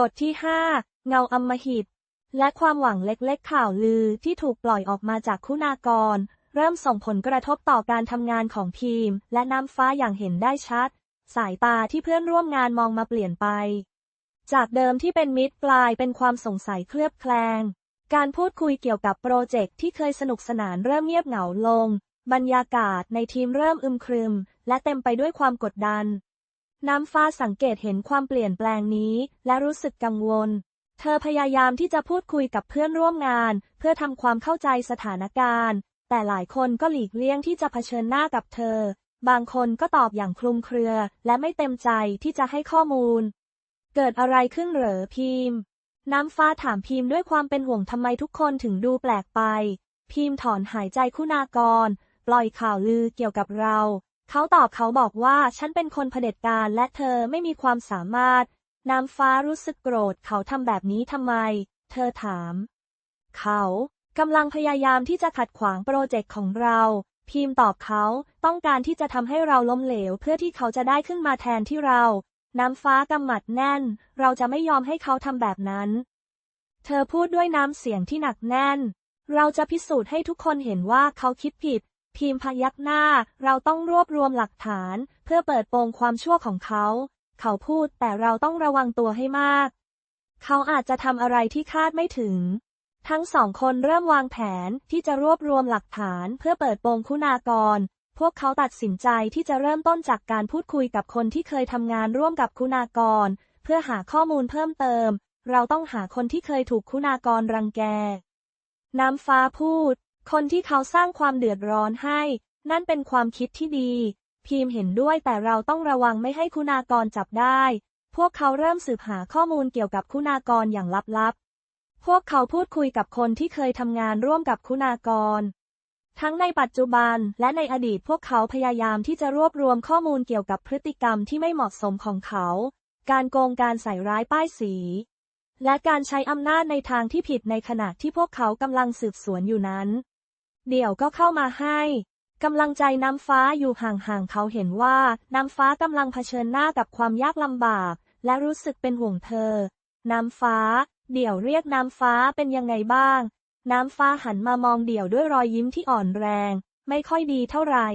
บทที่ 5 เงาอำมหิต และความหวังเล็กๆข่าวลือที่ถูกปล่อยออกมาจากคุณากร เริ่มส่งผลกระทบต่อการทำงานของทีม และน้ำฟ้าอย่างเห็นได้ชัด สายตาที่เพื่อนร่วมงานมองมาเปลี่ยนไป จากเดิมที่เป็นมิตรกลายเป็นความสงสัยเคลือบแคลง การพูดคุยเกี่ยวกับโปรเจกต์ที่เคยสนุกสนานเริ่มเงียบเหงาลง บรรยากาศในทีมเริ่มอึมครึม และเต็มไปด้วยความกดดัน น้ำฟ้าสังเกตเห็นความเปลี่ยนแปลงนี้ และรู้สึกกังวล เธอพยายามที่จะพูดคุยกับเพื่อนร่วมงาน เพื่อทำความเข้าใจสถานการณ์ แต่หลายคนก็หลีกเลี่ยงที่จะเผชิญหน้ากับเธอ บางคนก็ตอบอย่างคลุมเครือ และไม่เต็มใจที่จะให้ข้อมูล เกิดอะไรขึ้นเหรอพิมพ์ น้ำฟ้าถามพิมพ์ด้วยความเป็นห่วงทำไมทุกคนถึงดูแปลกไป พิมพ์ถอนหายใจคุณากร ปล่อยข่าวลือเกี่ยวกับเรา เขาตอบเขาบอกว่าฉันเป็นคนเผด็จการและเธอไม่มีความสามารถน้ำฟ้ารู้สึกโกรธเขาทำแบบนี้ทำไม เธอถาม เขากำลังพยายามที่จะขัดขวางโปรเจกต์ของเรา พิมพ์ตอบเขาต้องการที่จะทำให้เราล้มเหลว เพื่อที่เขาจะได้ขึ้นมาแทนที่เรา น้ำฟ้ากำหมัดแน่น เราจะไม่ยอมให้เขาทำแบบนั้น เธอพูดด้วยน้ำเสียงที่หนักแน่น เราจะพิสูจน์ให้ทุกคนเห็นว่าเขาคิดผิด พิมพ์พยักหน้า เราต้องรวบรวมหลักฐาน เพื่อเปิดโปงความชั่วของเขา เขาพูดแต่เราต้องระวังตัวให้มาก เขาอาจจะทำอะไรที่คาดไม่ถึง ทั้งสองคนเริ่มวางแผนที่จะรวบรวมหลักฐานเพื่อเปิดโปงคุณากร พวกเขาตัดสินใจที่จะเริ่มต้นจากการพูดคุยกับคนที่เคยทำงานร่วมกับคุณากร เพื่อหาข้อมูลเพิ่มเติม เราต้องหาคนที่เคยถูกคุณากรรังแกน้ำฟ้าพูด คนที่เขาสร้างความเดือดร้อนให้ นั่นเป็นความคิดที่ดีพีมเห็นด้วยแต่เราต้องระวังไม่ให้คุณากรจับได้ พวกเขาเริ่มสืบหาข้อมูลเกี่ยวกับคุณากรอย่างลับๆ พวกเขาพูดคุยกับคนที่เคยทำงานร่วมกับคุณากร ทั้งในปัจจุบันและในอดีตพวกเขาพยายามที่จะรวบรวมข้อมูลเกี่ยวกับพฤติกรรมที่ไม่เหมาะสมของเขา การโกงการใส่ร้ายป้ายสีและการใช้อำนาจในทางที่ผิดในขณะที่พวกเขากำลังสืบสวนอยู่นั้น เดี่ยวก็เข้ามาให้กำลังใจน้ำฟ้าอยู่ห่างๆเขาเห็นว่าน้ำฟ้ากำลังเผชิญหน้ากับความยากลำบาก และรู้สึกเป็นห่วงเธอ น้ำฟ้า เดี่ยวเรียกน้ำฟ้าเป็นยังไงบ้าง น้ำฟ้าหันมามองเดี่ยวด้วยรอยยิ้มที่อ่อนแรง ไม่ค่อยดีเท่าไหร่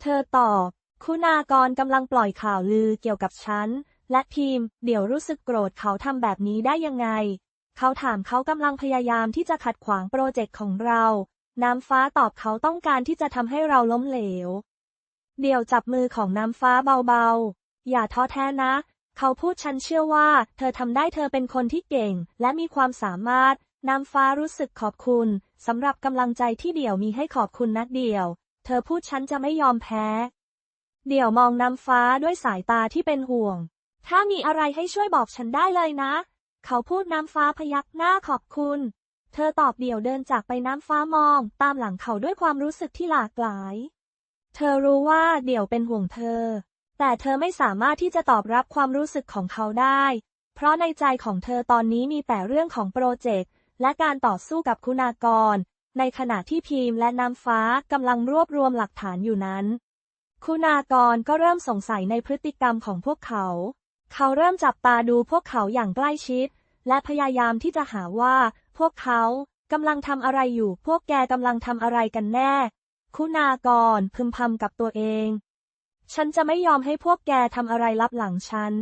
เธอตอบ คุณากรกำลังปล่อยข่าวลือเกี่ยวกับฉัน และทีม เดี่ยวรู้สึกโกรธเขาทำแบบนี้ได้ยังไง เขาถามเขากำลังพยายามที่จะขัดขวางโปรเจกต์ของเรา น้ำฟ้าตอบเขาต้องการที่จะทำให้เราล้มเหลว เดี่ยวจับมือของน้ำฟ้าเบาๆ อย่าท้อแท้นะ เขาพูดฉันเชื่อว่า เธอทำได้เธอเป็นคนที่เก่ง และมีความสามารถ น้ำฟ้ารู้สึกขอบคุณสำหรับกำลังใจที่เดี่ยวมีให้ขอบคุณนะเดี่ยว เธอพูดฉันจะไม่ยอมแพ้ เดี่ยวมองน้ำฟ้าด้วยสายตาที่เป็นห่วง ถ้ามีอะไรให้ช่วยบอกฉันได้เลยนะ เขาพูดน้ำฟ้าพยักหน้าขอบคุณ เธอตอบเดี่ยวเดินจากไปน้ำฟ้ามอง ตามหลังเขาด้วยความรู้สึกที่หลากหลาย เธอรู้ว่าเดี่ยวเป็นห่วงเธอ แต่เธอไม่สามารถที่จะตอบรับความรู้สึกของเขาได้ เพราะในใจของเธอตอนนี้มีแต่เรื่องของโปรเจกต์และการต่อสู้กับคุณากร ในขณะที่พีมและน้ำฟ้ากำลังรวบรวมหลักฐานอยู่นั้น คุณากรก็เริ่มสงสัยในพฤติกรรมของพวกเขา เขาเริ่มจับตาดูพวกเขาอย่างใกล้ชิด และพยายามที่จะหาว่า พวกเขากำลังทำอะไรอยู่ พวกแกกำลังทำอะไรกันแน่ คุณากรพึมพำกับตัวเอง ฉันจะไม่ยอมให้พวกแกทำอะไรลับหลังฉัน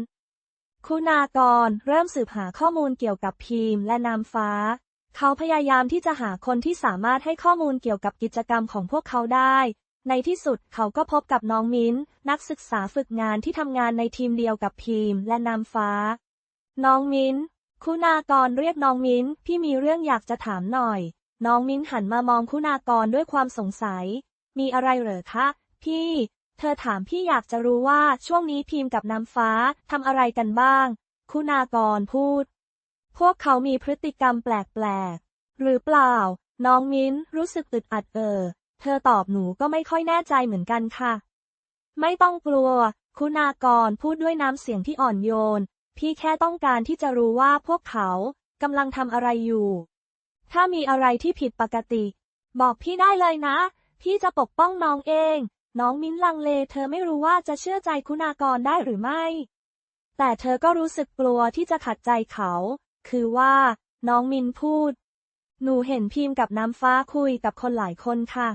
คุณากรเริ่มสืบหาข้อมูลเกี่ยวกับพีมและนามฟ้า เขาพยายามที่จะหาคนที่สามารถให้ข้อมูลเกี่ยวกับกิจกรรมของพวกเขาได้ ในที่สุดเขาก็พบกับน้องมิ้น นักศึกษาฝึกงานที่ทำงานในทีมเดียวกับพีมและนามฟ้า น้องมิ้น คุณากรเรียกน้องมิ้น พี่มีเรื่องอยากจะถามหน่อย น้องมิ้นหันมามองคุณากรด้วยความสงสัย มีอะไรเหรอคะ พี่ เธอถามพี่อยากจะรู้ว่าช่วงนี้พีมกับน้ำฟ้าทำอะไรกันบ้าง คุณากรพูด พวกเขามีพฤติกรรมแปลกๆ หรือเปล่า น้องมิ้นรู้สึกอึดอัดเออ เธอตอบหนูก็ไม่ค่อยแน่ใจเหมือนกันค่ะ ไม่ต้องกลัว คุณากรพูดด้วยน้ำเสียงที่อ่อนโยน พี่แค่ต้องการที่จะรู้ว่าพวกเขากำลังทำอะไรอยู่ ถ้ามีอะไรที่ผิดปกติ บอกพี่ได้เลยนะ พี่จะปกป้องน้องเอง น้องมิ้นลังเล เธอไม่รู้ว่าจะเชื่อใจคุณากรได้หรือไม่ แต่เธอก็รู้สึกกลัวที่จะขัดใจเขา คือว่า น้องมินพูด หนูเห็นพิมพ์กับน้ำฟ้าคุยกับคนหลายคนค่ะ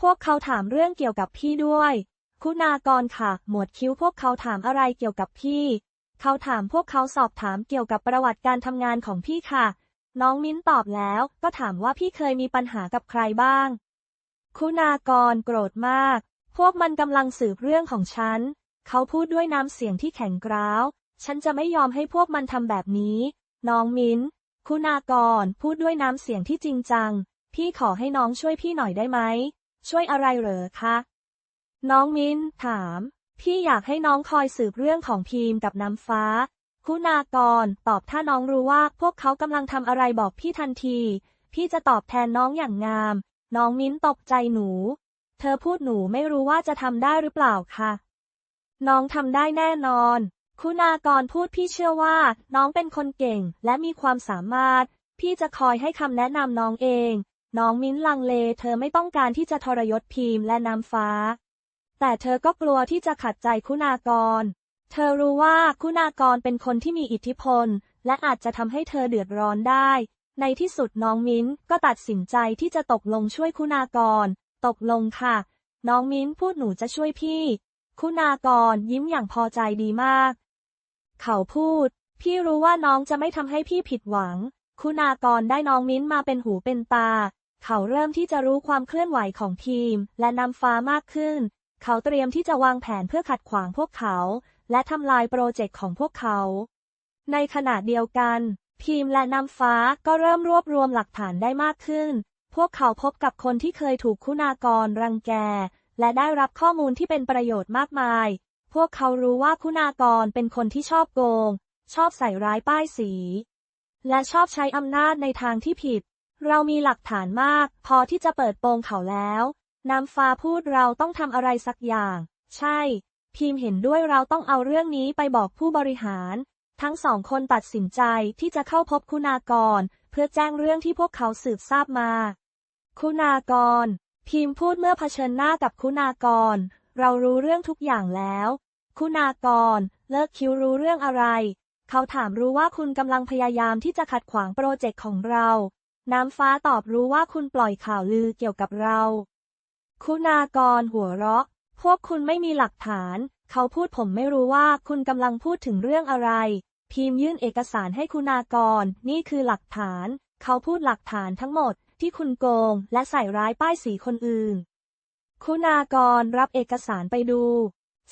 พวกเขาถามเรื่องเกี่ยวกับพี่ด้วย คุณากรค่ะ หมวดคิ้วพวกเขาถามอะไรเกี่ยวกับพี่ เขาถามพวกเขาสอบถามเกี่ยวกับประวัติการทำงานของพี่ค่ะ น้องมิ้นตอบแล้ว ก็ถามว่าพี่เคยมีปัญหากับใครบ้าง คุณากรโกรธมาก พวกมันกำลังสืบเรื่องของฉัน เขาพูดด้วยน้ำเสียงที่แข็งกร้าว ฉันจะไม่ยอมให้พวกมันทำแบบนี้ น้องมิ้น คุณากรพูดด้วยน้ำเสียงที่จริงจัง พี่ขอให้น้องช่วยพี่หน่อยได้ไหม ช่วยอะไรเหรอคะ น้องมิ้นถาม พี่อยากให้น้องคอยสืบเรื่องของพีมกับน้ำฟ้า คุณากร ตอบถ้าน้องรู้ว่าพวกเขากำลังทำอะไรบอกพี่ทันที พี่จะตอบแทนน้องอย่างงาม น้องมิ้นตกใจหนู เธอพูดหนูไม่รู้ว่าจะทำได้หรือเปล่าคะน้องทำได้แน่นอน คุณากรพูดพี่เชื่อว่า น้องเป็นคนเก่งและมีความสามารถ พี่จะคอยให้คำแนะนำน้องเอง น้องมิ้นลังเล เธอไม่ต้องการที่จะทรยศพีมและน้ำฟ้า แต่เธอก็กลัวที่จะขัดใจคุณากร เธอรู้ว่าคุณากรเป็นคนที่มีอิทธิพล และอาจจะทำให้เธอเดือดร้อนได้ ในที่สุดน้องมิ้นก็ตัดสินใจที่จะตกลงช่วยคุณากร ตกลงค่ะ น้องมิ้นพูดหนูจะช่วยพี่ คุณากรยิ้มอย่างพอใจดีมาก เขาพูด พี่รู้ว่าน้องจะไม่ทำให้พี่ผิดหวัง คุณากรได้น้องมิ้นมาเป็นหูเป็นตา เขาเริ่มที่จะรู้ความเคลื่อนไหวของทีม และนำฟ้ามากขึ้น เขาเตรียมที่จะวางแผนเพื่อขัดขวางพวกเขา และทำลายโปรเจกต์ของพวกเขา ในขณะเดียวกันพีมและน้ำฟ้าก็เริ่มรวบรวมหลักฐานได้มากขึ้น พวกเขาพบกับคนที่เคยถูกคุณากรรังแก และได้รับข้อมูลที่เป็นประโยชน์มากมาย พวกเขารู้ว่าคุณากรเป็นคนที่ชอบโกง ชอบใส่ร้ายป้ายสี และชอบใช้อำนาจในทางที่ผิด เรามีหลักฐานมาก พอที่จะเปิดโปงเขาแล้ว น้ำฟ้าพูดเราต้องทำอะไรสักอย่าง ใช่พีมเห็นด้วยเราต้องเอาเรื่องนี้ไปบอกผู้บริหาร ทั้งสองคนตัดสินใจที่จะเข้าพบคุณากร เพื่อแจ้งเรื่องที่พวกเขาสืบทราบมา คุณากรพีมพูดเมื่อเผชิญหน้ากับคุณากร เรารู้เรื่องทุกอย่างแล้ว คุณากร เลิกคิวรู้เรื่องอะไร เขาถามรู้ว่าคุณกำลังพยายามที่จะขัดขวางโปรเจกต์ของเรา น้ำฟ้าตอบรู้ว่าคุณปล่อยข่าวลือเกี่ยวกับเรา คุณากรหัวเราะ พวกคุณไม่มีหลักฐาน เขาพูดผมไม่รู้ว่าคุณกำลังพูดถึงเรื่องอะไรพีมยื่นเอกสารให้คุณากร นี่คือหลักฐาน เขาพูดหลักฐานทั้งหมดที่คุณโกง และใส่ร้ายป้ายสีคนอื่น คุณากรรับเอกสารไปดู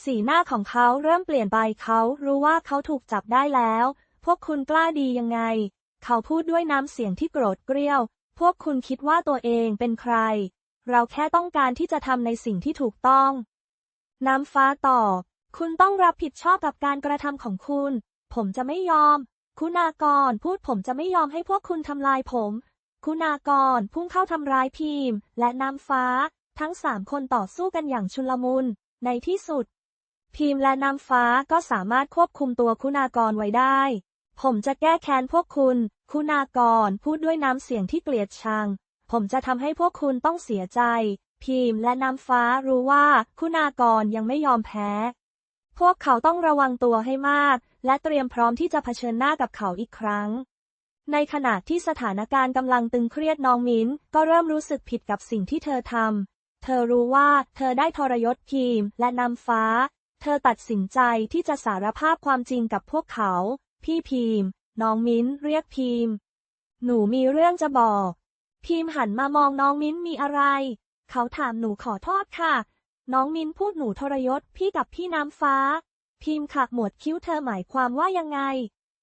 สีหน้าของเขาเริ่มเปลี่ยนไปเขารู้ว่าเขาถูกจับได้แล้ว พวกคุณกล้าดียังไง เขาพูดด้วยน้ำเสียงที่โกรธเกรี้ยว พวกคุณคิดว่าตัวเองเป็นใคร เราแค่ต้องการที่จะทำในสิ่งที่ถูกต้อง น้ำฟ้าตอบ คุณต้องรับผิดชอบกับการกระทำของคุณ ผมจะไม่ยอม คุณากรพูดผมจะไม่ยอมให้พวกคุณทำลายผม คุณากรพุ่งเข้าทำร้ายพีมและน้ำฟ้า ทั้งสามคนต่อสู้กันอย่างชุลมุน ในที่สุดพีมและน้ำฟ้าก็สามารถควบคุมตัวคุณากรไว้ได้ ผมจะแก้แค้นพวกคุณ คุณากรพูดด้วยน้ำเสียงที่เกลียดชัง ผมจะทำให้พวกคุณต้องเสียใจพีมและน้ำฟ้ารู้ว่าคุณากรยังไม่ยอมแพ้ พวกเขาต้องระวังตัวให้มาก และเตรียมพร้อมที่จะเผชิญหน้ากับเขาอีกครั้ง ในขณะที่สถานการณ์กำลังตึงเครียดน้องมิ้น ก็เริ่มรู้สึกผิดกับสิ่งที่เธอทำ เธอรู้ว่าเธอได้ทรยศพีมและน้ำฟ้า เธอตัดสินใจที่จะสารภาพความจริงกับพวกเขา พี่พีมน้องมิ้นเรียกพีมหนูมีเรื่องจะบอก พีมหันมามองน้องมิ้นมีอะไร เขาถามหนูขอโทษค่ะ น้องมิ้นพูดหนูทรยศพี่กับพี่น้ำฟ้า พิมพ์ขักหมวดคิ้วเธอหมายความว่ายังไง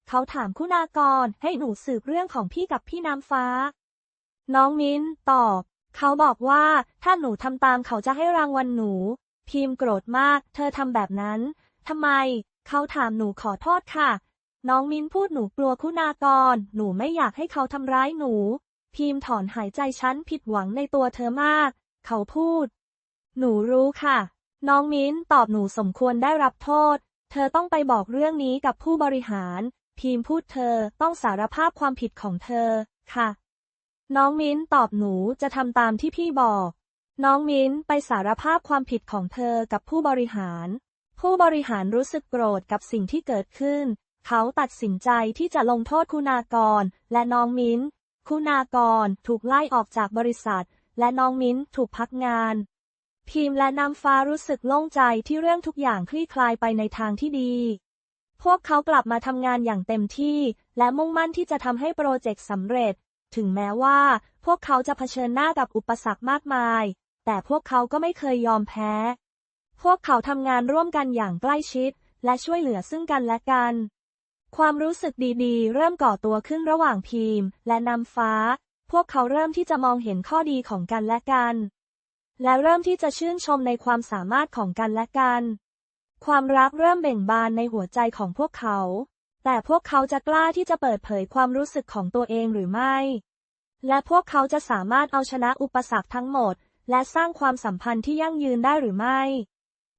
เขาถามคุณากรให้หนูสืบเรื่องของพี่กับพี่น้ำฟ้า น้องมิ้นตอบ เขาบอกว่าถ้าหนูทำตามเขาจะให้รางวัลหนู พิมพ์โกรธมาก เธอทำแบบนั้นทำไม เขาถามหนูขอโทษค่ะ น้องมิ้นพูดหนูกลัวคุณากร หนูไม่อยากให้เขาทำร้ายหนู พิมพ์ถอนหายใจฉันผิดหวังในตัวเธอมาก เขาพูด หนูรู้ค่ะ น้องมิ้นตอบหนูสมควรได้รับโทษ เธอต้องไปบอกเรื่องนี้กับผู้บริหารพีมพูดเธอต้องสารภาพความผิดของเธอ ค่ะ น้องมิ้นตอบหนูจะทำตามที่พี่บอก น้องมิ้นไปสารภาพความผิดของเธอกับผู้บริหาร ผู้บริหารรู้สึกโกรธกับสิ่งที่เกิดขึ้นเขาตัดสินใจที่จะลงโทษคุณากรและน้องมิ้น คุณากร ถูกไล่ออกจากบริษัท และน้องมิ้นถูกพักงาน พิมและน้ำฟ้ารู้สึกโล่งใจที่เรื่องทุกอย่างคลี่คลายไปในทางที่ดี พวกเขากลับมาทำงานอย่างเต็มที่ และมุ่งมั่นที่จะทำให้โปรเจกต์สำเร็จ ถึงแม้ว่า พวกเขาจะเผชิญหน้ากับอุปสรรคมากมาย แต่พวกเขาก็ไม่เคยยอมแพ้ พวกเขาทำงานร่วมกันอย่างใกล้ชิด และช่วยเหลือซึ่งกันและกัน ความรู้สึกดีๆ เริ่มก่อตัวขึ้นระหว่างพีมและนำฟ้า พวกเขาเริ่มที่จะมองเห็นข้อดีของกันและกัน และเริ่มที่จะชื่นชมในความสามารถของกันและกัน ความรักเริ่มเบ่งบานในหัวใจของพวกเขา แต่พวกเขาจะกล้าที่จะเปิดเผยความรู้สึกของตัวเองหรือไม่ และพวกเขาจะสามารถเอาชนะอุปสรรคทั้งหมด และสร้างความสัมพันธ์ที่ยั่งยืนได้หรือไม่